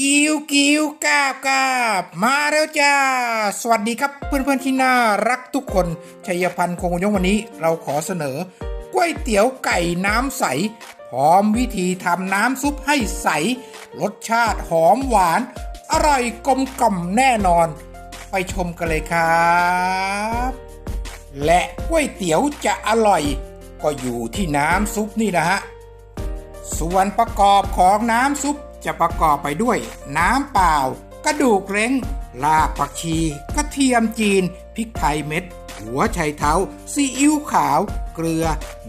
กิ้วกิ้วกาบกาบมาแล้วจ้า สวัสดีครับเพื่อนๆที่น่ารักทุกคนชัยพันธ์คงยงวันนี้ เราขอเสนอก๋วยเตี๋ยวไก่น้ำใส พร้อมวิธีทำน้ำซุปให้ใส รสชาติหอมหวาน อร่อยกลมกล่อมแน่นอน ไปชมกันเลยครับ และก๋วยเตี๋ยวจะอร่อย ก็อยู่ที่น้ำซุปนี่นะฮะส่วนประกอบของน้ำซุป จะประกอบไปด้วย น้ำเปล่า กระดูกเล้งรากผักชี กระเทียมจีน พริกไทยเม็ด หัวไชเท้า ซีอิ๊วขาว เกลือ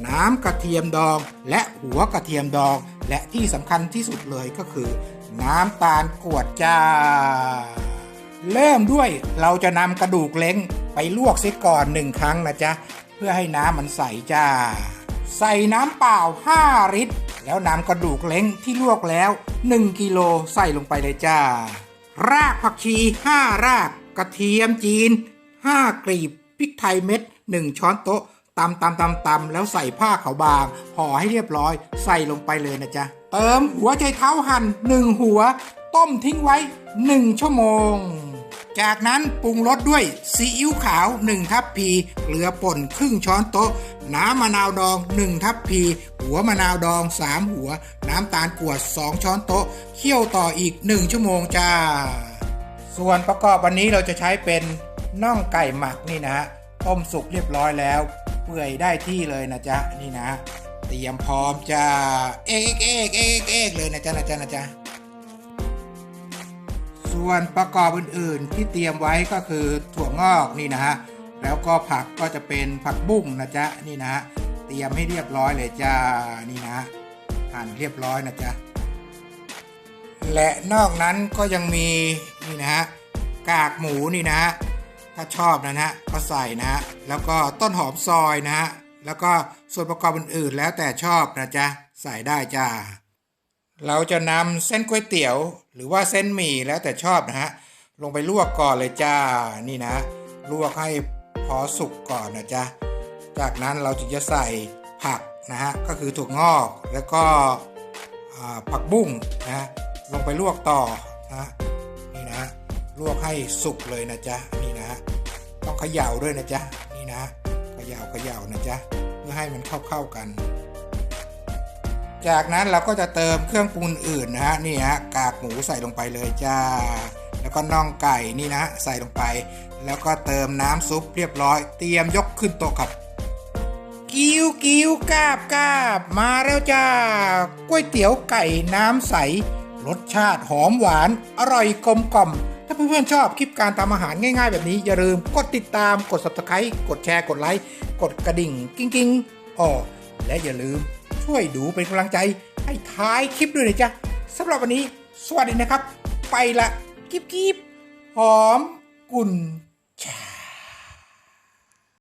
น้ำกระเทียมดอง และหัวกระเทียมดอง และที่สำคัญที่สุดเลยก็คือ น้ำตาลกวดจ้า เริ่มด้วยเราจะนำกระดูกเล้งไปลวกเสียก่อนหนึ่งครั้งนะจ๊ะ เพื่อให้น้ำมันใสจ้า ใส่น้ำเปล่า 5 ลิตร แล้วนำกระดูกเล้งที่ลวกแล้ว 1 กิโลใส่ลงไปเลยจ้า รากผักชี 5 ราก กระเทียมจีน 5 กลีบพริกไทยเม็ด 1 ช้อนโต๊ะตำตำตำตำแล้วใส่ผ้าขาวบางห่อให้เรียบร้อย ใส่ลงไปเลยนะจ๊ะ เติมหัวใจเท้าหั่น1หัว ต้มทิ้งไว้ 1 ชั่วโมง จากนั้นปรุงรสด้วยซีอิ๊วขาว 1 ทัพพี เกลือป่นครึ่งช้อนโต๊ะ น้ำมะนาวดอง 1 ทัพพี หัวมะนาวดอง 3 หัว น้ำตาลกวด 2 ช้อนโต๊ะ เคี่ยวต่ออีก 1 ชั่วโมงจ้า ส่วนประกอบวันนี้เราจะใช้เป็นน่องไก่หมักนี่นะฮะ ต้มสุกเรียบร้อยแล้ว เปื่อยได้ที่เลยนะจ๊ะ นี่นะ เตรียมพร้อมจ้า เอกเอกเอกเอกเลยนะจ๊ะนะจ๊ะนะจ๊ะ ส่วนประกอบอื่นๆ ที่เตรียมไว้ก็คือถั่วงอกนี่นะฮะแล้วก็ผักก็จะเป็นผักบุ้งนะจ๊ะนี่นะฮะเตรียมให้เรียบร้อยเลยจ้านี่นะฮะหั่นเรียบร้อยนะจ๊ะและนอกนั้นก็ยังมีนี่นะฮะกากหมูนี่นะฮะถ้าชอบนะฮะก็ใส่นะฮะแล้วก็ต้นหอมซอยนะฮะแล้วก็ส่วนประกอบอื่นๆแล้วแต่ชอบนะจ๊ะใส่ได้จ้า เราจะนำเส้นก๋วยเตี๋ยวหรือว่าเส้นหมี่แล้วแต่ชอบนะฮะลงไปลวกก่อนเลยจ้านี่นะ ลวกให้พอสุกก่อนนะจ๊ะจากนั้นเราจึงจะใส่ผักนะฮะก็คือถั่วงอกแล้วก็ผักบุ้งนะฮะลงไปลวกต่อนะนี่นะลวกให้สุกเลยนะจ๊ะนี่นะต้องเขย่าด้วยนะจ๊ะนี่นะเขย่าเขย่านะจ๊ะเพื่อให้มันเข้าๆกัน จากนั้นเราก็จะเติมเครื่องปรุงอื่นนะฮะนี่ฮะกากหมูใส่ลงไปเลยจ้า แล้วก็น่องไก่นี่นะใส่ลงไป แล้วก็เติมน้ำซุปเรียบร้อย เตรียมยกขึ้นโต๊ะครับ กิ้วกิ้วกาบกาบมาแล้วจ้าก๋วยเตี๋ยวไก่น้ำใส รสชาติหอมหวาน อร่อยกลมกล่อมถ้าเพื่อนๆชอบคลิปการทำอาหารง่ายๆแบบนี้อย่าลืมกดติดตามกด subscribe กดแชร์กดไลค์กดกระดิ่งกิ้งกิ้งๆอ๋อและอย่าลืม ช่วยดูเป็นกำลังใจให้ท้ายคลิปด้วยนะจ๊ะสำหรับวันนี้ สวัสดีนะครับ ไปละ กิ๊บกิ๊บหอมกุ่น